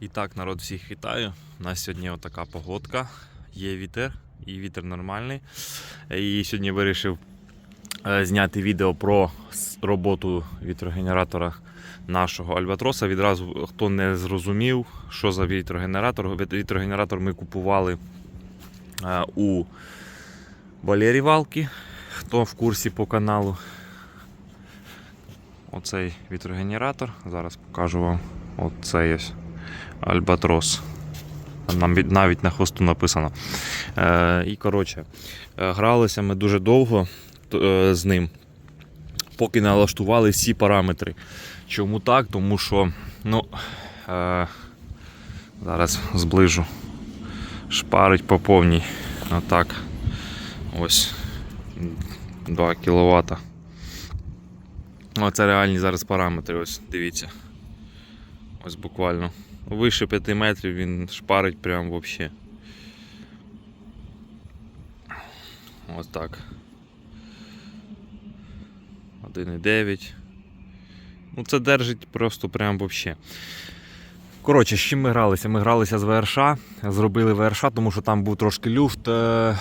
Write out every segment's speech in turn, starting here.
І так, народ, всіх вітаю. У нас сьогодні отака погодка. Є вітер, і вітер нормальний. І сьогодні вирішив е, зняти відео про роботу вітрогенератора нашого Альбатроса. Відразу, хто не зрозумів, що за вітрогенератор. Вітрогенератор ми купували е, у Валері Валки. Хто в курсі по каналу. Оцей вітрогенератор. Зараз покажу вам. Оцей ось. Альбатрос. Нам навіть на хвосту написано. Е, і коротше, е, гралися ми дуже довго е, з ним, поки налаштували всі параметри. Чому так? Тому що, ну, е, зараз зближу. Шпарить по повній. Отак. Ось 2 кВт. Оце реальні зараз параметри. Ось дивіться. Ось буквально. Вище 5 метрів він шпарить прям вообще. Ось так. 1,9. Ну це держить просто прям вообще. Коротше, з чим ми гралися? Ми гралися з ВРШ, зробили ВРШ, тому що там був трошки люфт, е,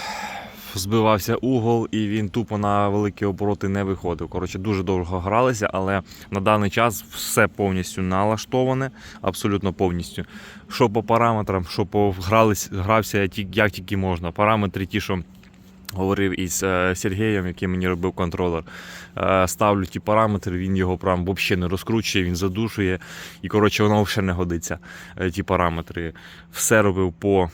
збивався угол і він тупо на великі обороти не виходив. Коротше, дуже довго гралися, але на даний час все повністю налаштоване, абсолютно повністю. Що по параметрам, що по грались, грався як тільки можна. Параметри ті, що говорив із е, Сергієм, який мені робив контролер. Е, ставлю ті параметри, він його прям взагалі не розкручує, він задушує. І коротше, воно взагалі не годиться. е, Ті параметри. Все робив по.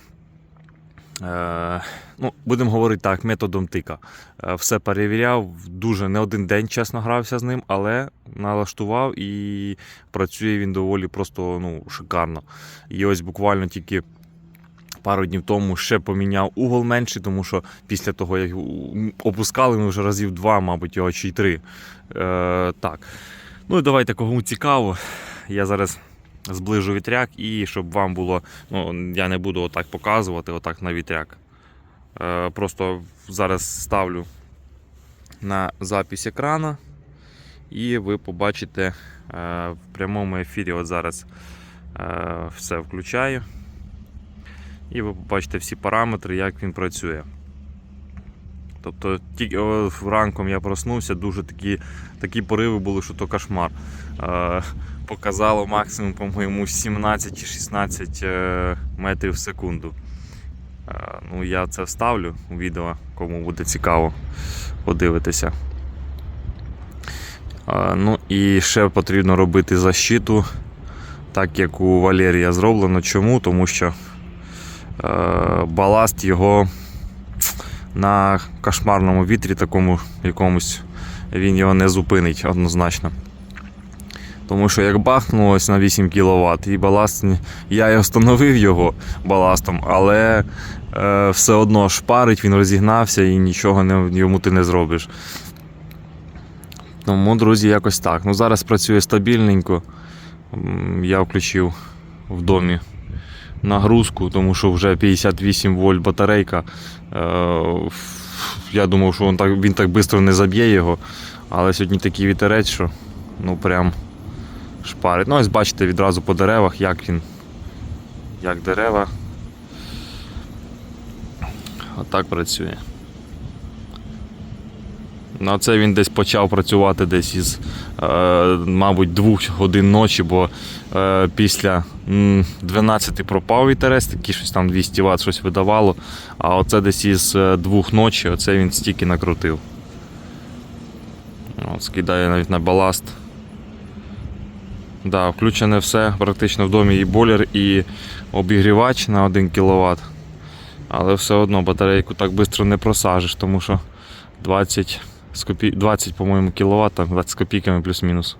Е, ну, будемо говорити так, методом тика. Е, Все перевіряв, дуже не один день чесно грався з ним, але налаштував і працює він доволі просто ну, шикарно. І ось буквально тільки пару днів тому ще поміняв угол менший, тому що після того, як опускали, ми вже разів два, мабуть, його чи й три. Е, так. Ну і давайте, кому цікаво, я зараз зближу вітряк і щоб вам було, ну, я не буду отак показувати, отак на вітряк. Е, просто зараз ставлю на запись екрана, і ви побачите е, в прямому ефірі. От зараз е, все включаю. І ви побачите всі параметри, як він працює. Тобто тільки ранком я проснувся, дуже такі, такі пориви були, що то кошмар. Е, показало максимум, по-моєму, 17 чи 16 е, метрів в секунду. Е, ну, я це вставлю у відео, кому буде цікаво подивитися. Е, ну і ще потрібно робити защиту, так як у Валерія зроблено. Чому? Тому що е, баласт його на кошмарному вітрі, такому якомусь, він його не зупинить однозначно. Тому що як бахнулось на 8 кВт, і баласт, я його встановив його баластом, але е, все одно шпарить, він розігнався і нічого не, йому ти не зробиш. Тому, друзі, якось так. Ну, зараз працює стабільненько. Я включив в домі нагрузку, тому що вже 58 вольт батарейка. Е, Я думав, що він так, він так швидко не заб'є його. Але сьогодні такий вітерець, що ну прям шпарить. Ну, ось бачите відразу по деревах, як він. Як дерева. Отак працює. Ну, це він десь почав працювати десь із, е, мабуть, двох годин ночі, бо е, після 12 пропав вітерець, такий щось там 200 Вт щось видавало. А оце десь із е, двох ночі, оце він стільки накрутив. От, скидає навіть на баласт. Да, включене все, практично в домі і бойлер, і обігрівач на 1 кВт. Але все одно батарейку так швидко не просажиш, тому що 20, з копій... 20 по-моєму, кВт, 20 з копійками плюс-мінус.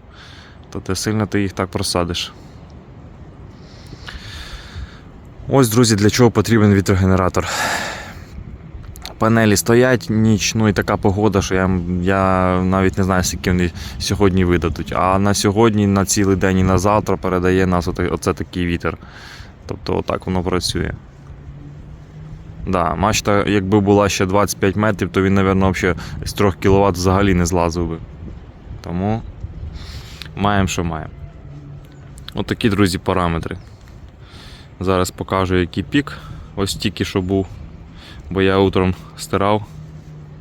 То ти сильно ти їх так просадиш. Ось, друзі, для чого потрібен вітрогенератор. Панелі стоять ніч, ну і така погода, що я, я навіть не знаю, скільки вони сьогодні видадуть. А на сьогодні, на цілий день і на завтра передає нас оце такий вітер. Тобто отак воно працює. Да, мачта, якби була ще 25 метрів, то він, мабуть, взагалі з 3 кВт взагалі не злазив би. Тому маємо, що маємо. Отакі, друзі, параметри. Зараз покажу, який пік. Ось тільки що був. Бо я утром стирав.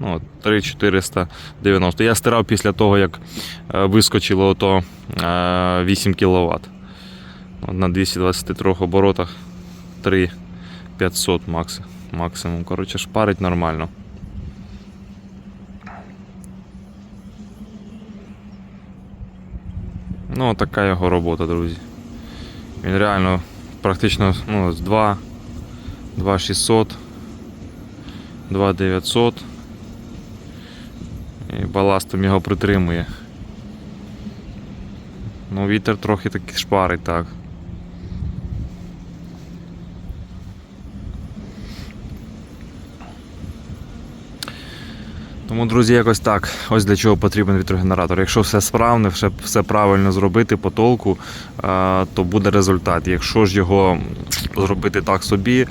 Ну, 3490. Я стирав після того, як е, вискочило ото е, 8 кВт. На 223 оборотах 3500 макс, максимум. Коротше, шпарить нормально. Ну, така його робота, друзі. Він реально практично ну, з 2, 2600, 2900. І баластом його притримує. Ну, вітер трохи таки шпарить, так. Тому, друзі, якось так. Ось для чого потрібен вітрогенератор. Якщо все справне, все, правильно зробити по толку, е, то буде результат. Якщо ж його зробити так собі,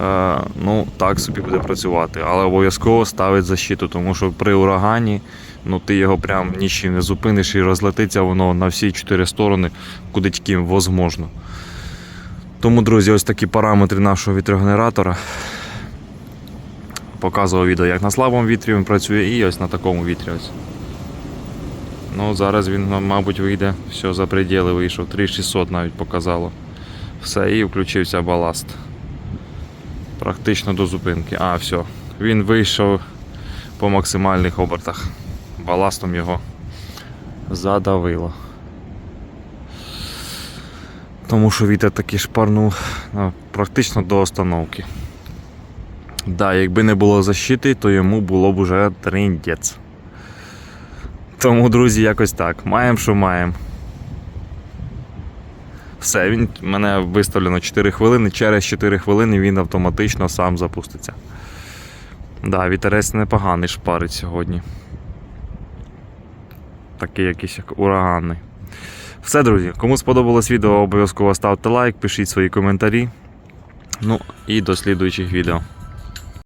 е, ну так собі буде працювати. Але обов'язково ставить защиту, тому що при урагані ну, ти його прям нічим не зупиниш і розлетиться воно на всі чотири сторони, куди тільки возможно. Тому, друзі, ось такі параметри нашого вітрогенератора показував відео, як на слабому вітрі він працює, і ось на такому вітрі. Ось. Ну, зараз він, ну, мабуть, вийде, все за пределы вийшов. 3600 навіть показало. Все, і включився баласт. Практично до зупинки. А, все. Він вийшов по максимальних обертах. Баластом його задавило. Тому що вітер таки шпарнув ну, практично до остановки. Да, якби не було защити, то йому було б уже триндець. Тому, друзі, якось так. Маємо, що маємо. Все, він мене виставлено 4 хвилини. Через 4 хвилини він автоматично сам запуститься. Да, вітерець непоганий шпарить сьогодні. Такий якийсь як ураганний. Все, друзі, кому сподобалось відео, обов'язково ставте лайк, пишіть свої коментарі. Ну і до слідуючих відео.